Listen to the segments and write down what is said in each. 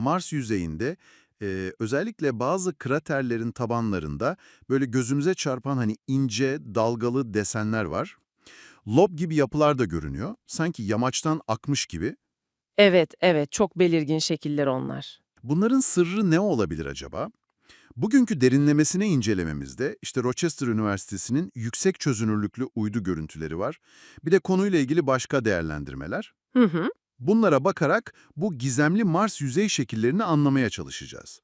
Mars yüzeyinde e, özellikle bazı kraterlerin tabanlarında böyle gözümüze çarpan hani ince, dalgalı desenler var. Lob gibi yapılar da görünüyor. Sanki yamaçtan akmış gibi. Evet, evet, çok belirgin şekiller onlar. Bunların sırrı ne olabilir acaba? Bugünkü derinlemesine incelememizde işte Rochester Üniversitesi'nin yüksek çözünürlüklü uydu görüntüleri var. Bir de konuyla ilgili başka değerlendirmeler. Hı hı. Bunlara bakarak bu gizemli Mars yüzey şekillerini anlamaya çalışacağız.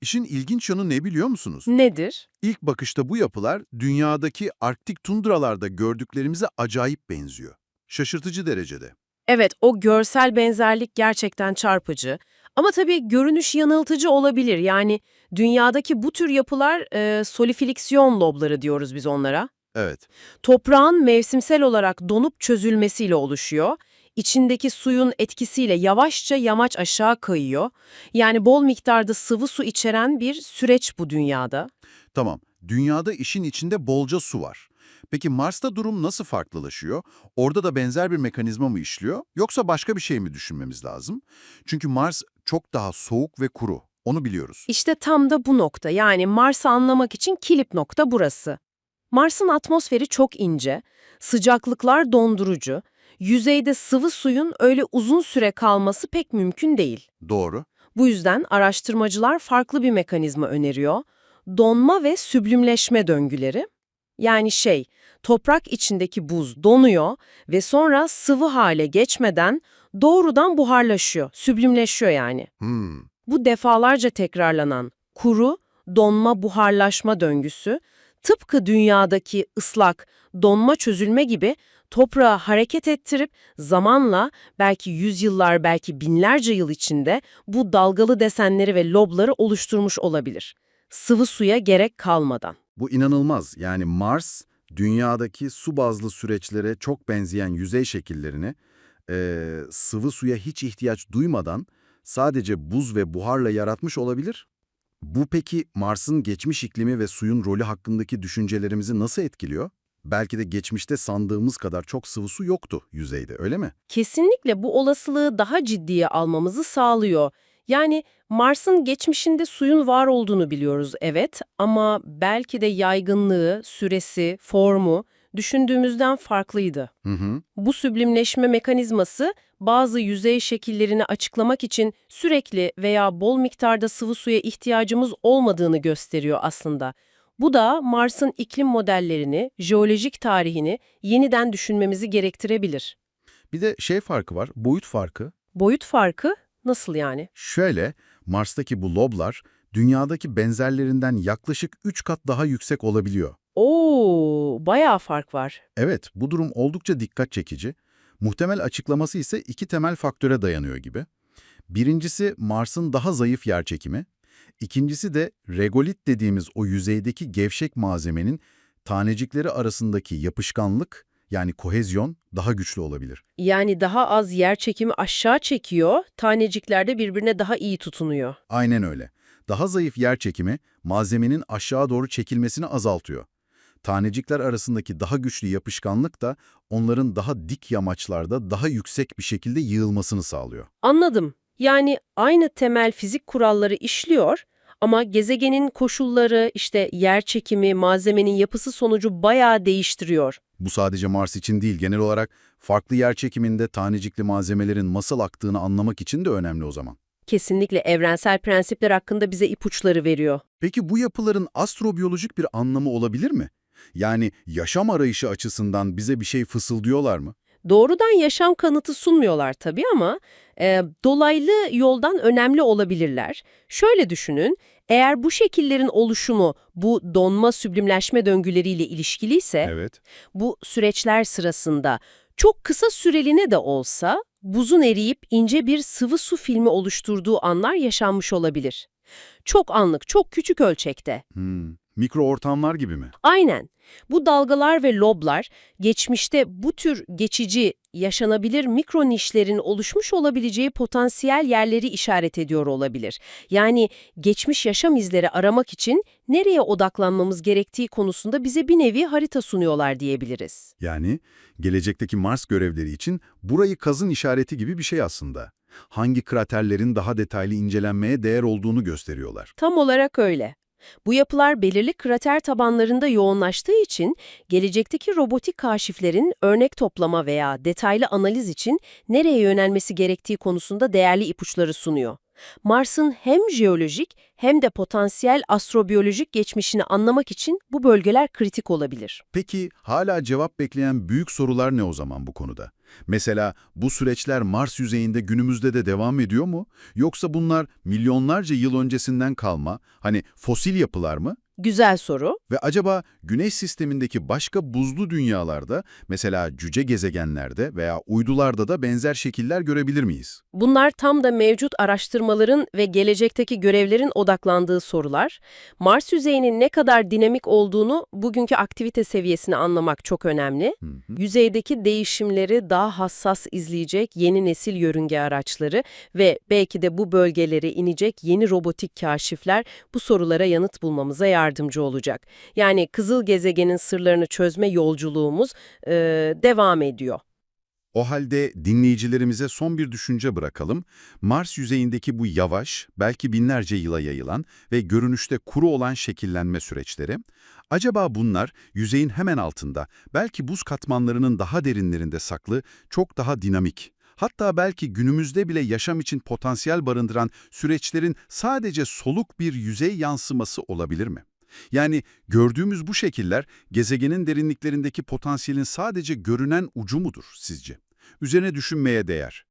İşin ilginç yanı ne biliyor musunuz? Nedir? İlk bakışta bu yapılar dünyadaki arktik tundralarda gördüklerimize acayip benziyor. Şaşırtıcı derecede. Evet, o görsel benzerlik gerçekten çarpıcı. Ama tabii görünüş yanıltıcı olabilir. Yani dünyadaki bu tür yapılar e, solifliksiyon lobları diyoruz biz onlara. Evet, Toprağın mevsimsel olarak donup çözülmesiyle oluşuyor. İçindeki suyun etkisiyle yavaşça yamaç aşağı kayıyor. Yani bol miktarda sıvı su içeren bir süreç bu dünyada. tamam. Dünyada işin içinde bolca su var. Peki Mars'ta durum nasıl farklılaşıyor? Orada da benzer bir mekanizma mı işliyor? Yoksa başka bir şey mi düşünmemiz lazım? Çünkü Mars çok daha soğuk ve kuru. Onu biliyoruz. İşte tam da bu nokta yani Mars'ı anlamak için kilit nokta burası. Mars'ın atmosferi çok ince, sıcaklıklar dondurucu, yüzeyde sıvı suyun öyle uzun süre kalması pek mümkün değil. Doğru. Bu yüzden araştırmacılar farklı bir mekanizma öneriyor. Donma ve süblümleşme döngüleri. Yani şey, toprak içindeki buz donuyor ve sonra sıvı hale geçmeden doğrudan buharlaşıyor, süblümleşiyor yani. Hmm. Bu defalarca tekrarlanan kuru, donma, buharlaşma döngüsü, tıpkı dünyadaki ıslak, donma çözülme gibi toprağı hareket ettirip zamanla belki yüzyıllar, belki binlerce yıl içinde bu dalgalı desenleri ve lobları oluşturmuş olabilir. Sıvı suya gerek kalmadan. Bu inanılmaz. Yani Mars, dünyadaki su bazlı süreçlere çok benzeyen yüzey şekillerini eee, sıvı suya hiç ihtiyaç duymadan sadece buz ve buharla yaratmış olabilir. Bu peki Mars'ın geçmiş iklimi ve suyun rolü hakkındaki düşüncelerimizi nasıl etkiliyor? Belki de geçmişte sandığımız kadar çok sıvı su yoktu yüzeyde, öyle mi? Kesinlikle bu olasılığı daha ciddiye almamızı sağlıyor. Yani Mars'ın geçmişinde suyun var olduğunu biliyoruz evet ama belki de yaygınlığı, süresi, formu düşündüğümüzden farklıydı. Hı hı. Bu süblimleşme mekanizması bazı yüzey şekillerini açıklamak için sürekli veya bol miktarda sıvı suya ihtiyacımız olmadığını gösteriyor aslında. Bu da Mars'ın iklim modellerini, jeolojik tarihini yeniden düşünmemizi gerektirebilir. Bir de şey farkı var, boyut farkı. Boyut farkı nasıl yani? Şöyle, Mars'taki bu loblar dünyadaki benzerlerinden yaklaşık 3 kat daha yüksek olabiliyor. Oo, bayağı fark var. Evet, bu durum oldukça dikkat çekici. Muhtemel açıklaması ise iki temel faktöre dayanıyor gibi. Birincisi Mars'ın daha zayıf yerçekimi. İkincisi de regolit dediğimiz o yüzeydeki gevşek malzemenin tanecikleri arasındaki yapışkanlık yani kohezyon daha güçlü olabilir. Yani daha az yer çekimi aşağı çekiyor, tanecikler de birbirine daha iyi tutunuyor. Aynen öyle. Daha zayıf yer çekimi malzemenin aşağı doğru çekilmesini azaltıyor. Tanecikler arasındaki daha güçlü yapışkanlık da onların daha dik yamaçlarda daha yüksek bir şekilde yığılmasını sağlıyor. Anladım. Yani aynı temel fizik kuralları işliyor ama gezegenin koşulları, işte yer çekimi, malzemenin yapısı sonucu bayağı değiştiriyor. Bu sadece Mars için değil, genel olarak farklı yer çekiminde tanecikli malzemelerin nasıl aktığını anlamak için de önemli o zaman. Kesinlikle evrensel prensipler hakkında bize ipuçları veriyor. Peki bu yapıların astrobiyolojik bir anlamı olabilir mi? Yani yaşam arayışı açısından bize bir şey fısıldıyorlar mı? Doğrudan yaşam kanıtı sunmuyorlar tabii ama e, dolaylı yoldan önemli olabilirler. Şöyle düşünün, eğer bu şekillerin oluşumu bu donma süblimleşme döngüleriyle ilişkiliyse, Evet. bu süreçler sırasında çok kısa süreliğine de olsa buzun eriyip ince bir sıvı su filmi oluşturduğu anlar yaşanmış olabilir. Çok anlık, çok küçük ölçekte. Hmm. Mikro ortamlar gibi mi? Aynen. Bu dalgalar ve loblar geçmişte bu tür geçici, yaşanabilir mikro nişlerin oluşmuş olabileceği potansiyel yerleri işaret ediyor olabilir. Yani geçmiş yaşam izleri aramak için nereye odaklanmamız gerektiği konusunda bize bir nevi harita sunuyorlar diyebiliriz. Yani gelecekteki Mars görevleri için burayı kazın işareti gibi bir şey aslında. Hangi kraterlerin daha detaylı incelenmeye değer olduğunu gösteriyorlar. Tam olarak öyle. Bu yapılar belirli krater tabanlarında yoğunlaştığı için gelecekteki robotik kaşiflerin örnek toplama veya detaylı analiz için nereye yönelmesi gerektiği konusunda değerli ipuçları sunuyor. Mars'ın hem jeolojik hem de potansiyel astrobiyolojik geçmişini anlamak için bu bölgeler kritik olabilir. Peki hala cevap bekleyen büyük sorular ne o zaman bu konuda? Mesela bu süreçler Mars yüzeyinde günümüzde de devam ediyor mu? Yoksa bunlar milyonlarca yıl öncesinden kalma, hani fosil yapılar mı? Güzel soru. Ve acaba Güneş sistemindeki başka buzlu dünyalarda, mesela cüce gezegenlerde veya uydularda da benzer şekiller görebilir miyiz? Bunlar tam da mevcut araştırmaların ve gelecekteki görevlerin odaklandığı sorular. Mars yüzeyinin ne kadar dinamik olduğunu bugünkü aktivite seviyesini anlamak çok önemli. Hı hı. Yüzeydeki değişimleri daha hassas izleyecek yeni nesil yörünge araçları ve belki de bu bölgelere inecek yeni robotik kaşifler bu sorulara yanıt bulmamıza yardımcı olacak. Yani kızıl gezegenin sırlarını çözme yolculuğumuz eee, devam ediyor. O halde dinleyicilerimize son bir düşünce bırakalım. Mars yüzeyindeki bu yavaş, belki binlerce yıla yayılan ve görünüşte kuru olan şekillenme süreçleri, acaba bunlar yüzeyin hemen altında, belki buz katmanlarının daha derinlerinde saklı, çok daha dinamik, hatta belki günümüzde bile yaşam için potansiyel barındıran süreçlerin sadece soluk bir yüzey yansıması olabilir mi? Yani gördüğümüz bu şekiller gezegenin derinliklerindeki potansiyelin sadece görünen ucu mudur sizce? Üzerine düşünmeye değer.